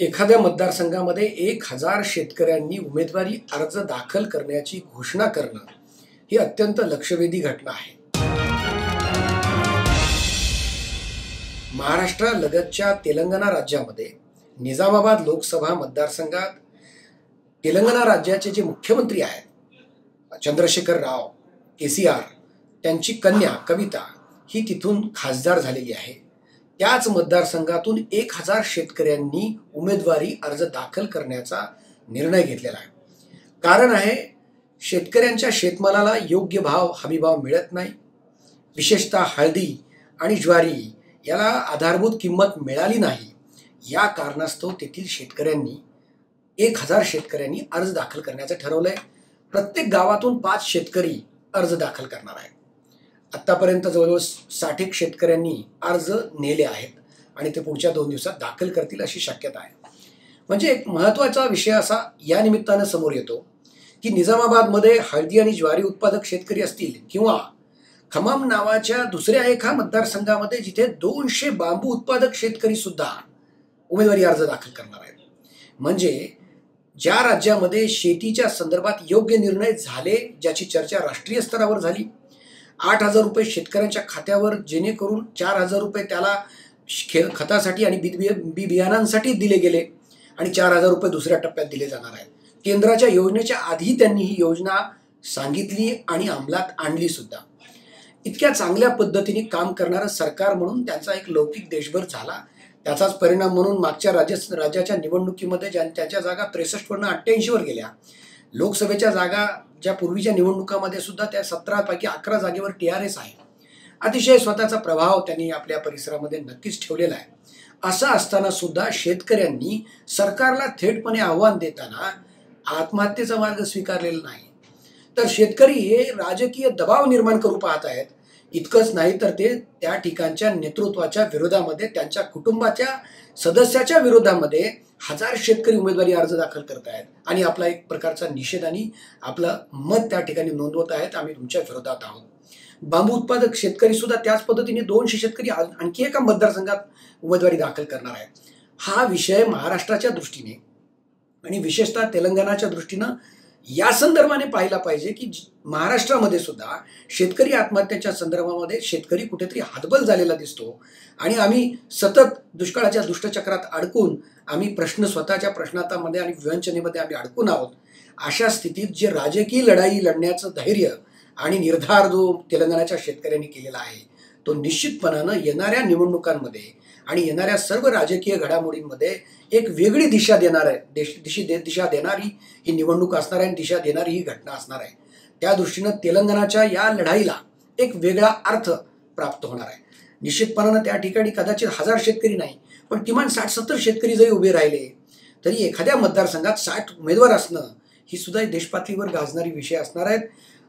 एखाद्या मतदारसंघामध्ये एक हजार शेतकऱ्यांनी उमेदवारी अर्ज दाखल करण्याची घोषणा करणं ही अत्यंत लक्षवेधी घटना आहे. महाराष्ट्रालगतच्या तेलंगणा राज्यामध्ये निजामाबाद लोकसभा मतदारसंघात तेलंगणा राज्याचे जे मुख्यमंत्री आहेत Chandrashekhar Rao K C R त्यांची कन्या कविता ही तिथून खासदार झालेली आहे. त्याच मतदारसंघातून एक हजार शेतकऱ्यांनी उमेदवारी अर्ज दाखल करण्याचा निर्णय घेतलेला आहे. कारण आहे शेतकऱ्यांच्या शेतमालाला योग्य भाव हमीभाव मिळत नाही. विशेषतः हळदी आणि ज्वारी याला आधारभूत किंमत मिळाली नाही. या कारणास्तव तेथील शेतकऱ्यांनी एक हजार शेतकऱ्यांनी अर्ज दाखल करण्याचं ठरवलं आहे प्रत्येक गावातून पाच शेतकरी अर्ज दाखल करणार आहेत. आत्तापर्यंत जवळजवळ साठेक शेतकऱ्यांनी अर्ज नेले आहेत आणि ते पुढच्या दोन दिवसात दाखल करतील अशी शक्यता आहे. म्हणजे एक महत्त्वाचा विषय असा या निमित्तानं समोर येतो की निजामाबादमध्ये हळदी आणि ज्वारी उत्पादक शेतकरी असतील किंवा खमाम नावाच्या दुसऱ्या एका मतदारसंघामध्ये जिथे दोनशे बांबू उत्पादक शेतकरी सुद्धा उमेदवारी अर्ज दाखल करणार आहेत. म्हणजे ज्या राज्यामध्ये शेतीच्या संदर्भात योग्य निर्णय झाले ज्याची चर्चा राष्ट्रीय स्तरावर झाली आठ हजार रुपये शेतकऱ्यांच्या खात्यावर जेणेकरून चार हजार रुपये त्याला खे खतासाठी आणि बी बी बियाणांसाठी दिले गेले आणि चार हजार रुपये दुसऱ्या टप्प्यात दिले जाणार आहेत. केंद्राच्या योजनेच्या आधी त्यांनी ही योजना सांगितली आणि अंमलात आणली सुद्धा. इतक्या चांगल्या पद्धतीने काम करणारं सरकार म्हणून त्यांचा एक लौकिक देशभर झाला. त्याचाच परिणाम म्हणून मागच्या राज्य राज्याच्या निवडणुकीमध्ये ज्या त्याच्या जागा त्रेसष्टवरनं अठ्ठ्याऐंशीवर गेल्या. लोकसभेच्या जागा ज्या पूर्वीच्या निवडणुकामध्ये सुद्धा त्या सतरापैकी अकरा जागेवर टी आर एस आहे. अतिशय स्वतःचा प्रभाव त्यांनी आपल्या परिसरामध्ये नक्कीच ठेवलेला आहे. असं असताना सुद्धा शेतकऱ्यांनी सरकारला थेटपणे आव्हान देताना आत्महत्येचा मार्ग स्वीकारलेला नाही. तर शेतकरी हे राजकीय दबाव निर्माण करू पाहत आहेत. इतकंच नाही तर ते त्या ठिकाणच्या नेतृत्वाच्या विरोधामध्ये त्यांच्या कुटुंबाच्या सदस्याच्या विरोधामध्ये हजार शेतकरी उमेदवारी अर्ज दाखल करत आहेत. आणि आपला एक प्रकारचा निषेध आणि आपलं मत त्या ठिकाणी नोंदवत आहेत. आम्ही तुमच्या विरोधात आहोत. बांबू उत्पादक शेतकरी सुद्धा त्याच पद्धतीने दोनशे शेतकरी आणखी एका मतदारसंघात उमेदवारी दाखल करणार आहेत. हा विषय महाराष्ट्राच्या दृष्टीने आणि विशेषतः तेलंगणाच्या दृष्टीनं या संदर्भाने पाहिला पाहिजे की महाराष्ट्रामध्ये सुद्धा शेतकरी आत्महत्याच्या संदर्भामध्ये शेतकरी कुठेतरी हातबल झालेला दिसतो. आणि आम्ही सतत दुष्काळाच्या दुष्टचक्रात अडकून आम्ही प्रश्न स्वतःच्या प्रश्नातामध्ये आणि विवंचनेमध्ये आम्ही अडकून आहोत. अशा स्थितीत जे राजकीय लढाई लढण्याचं धैर्य आणि निर्धार जो तेलंगणाच्या शेतकऱ्यांनी केलेला आहे तो निश्चितपणानं येणाऱ्या निवडणुकांमध्ये आणि येणाऱ्या सर्व राजकीय घडामोडींमध्ये एक वेगळी दिशा देणार आहे. देश दिशी दे दिशा देणारी ही निवडणूक असणार आहे आणि दिशा देणारी ही घटना असणार आहे. त्या दृष्टीनं तेलंगणाच्या या लढाईला एक वेगळा अर्थ प्राप्त होणार आहे. निश्चितपणानं त्या ठिकाणी कदाचित हजार शेतकरी नाही पण किमान साठ सत्तर शेतकरी जरी उभे राहिले तरी एखाद्या मतदारसंघात साठ उमेदवार असणं ही सुद्धा देशपातळीवर गाजणारी विषय असणार आहेत.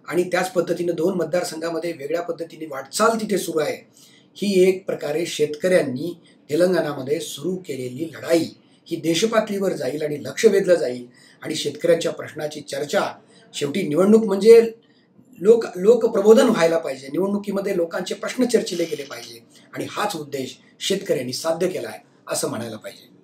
आणि त्याच पद्धतीनं दोन मतदारसंघामध्ये वेगळ्या पद्धतीने वाटचाल तिथे सुरू आहे. ही एक प्रकारे शेतकऱ्यांनी तेलंगणामध्ये सुरू केलेली लढाई. ही देशपातळीवर जाईल आणि लक्ष वेधलं जाईल आणि शेतकऱ्यांच्या प्रश्नाची चर्चा. शेवटी निवडणूक म्हणजे लोक लोकप्रबोधन व्हायला पाहिजे. निवडणुकीमध्ये लोकांचे प्रश्न चर्चिले गेले पाहिजे. आणि हाच उद्देश शेतकऱ्यांनी साध्य केला आहे असं म्हणायला पाहिजे.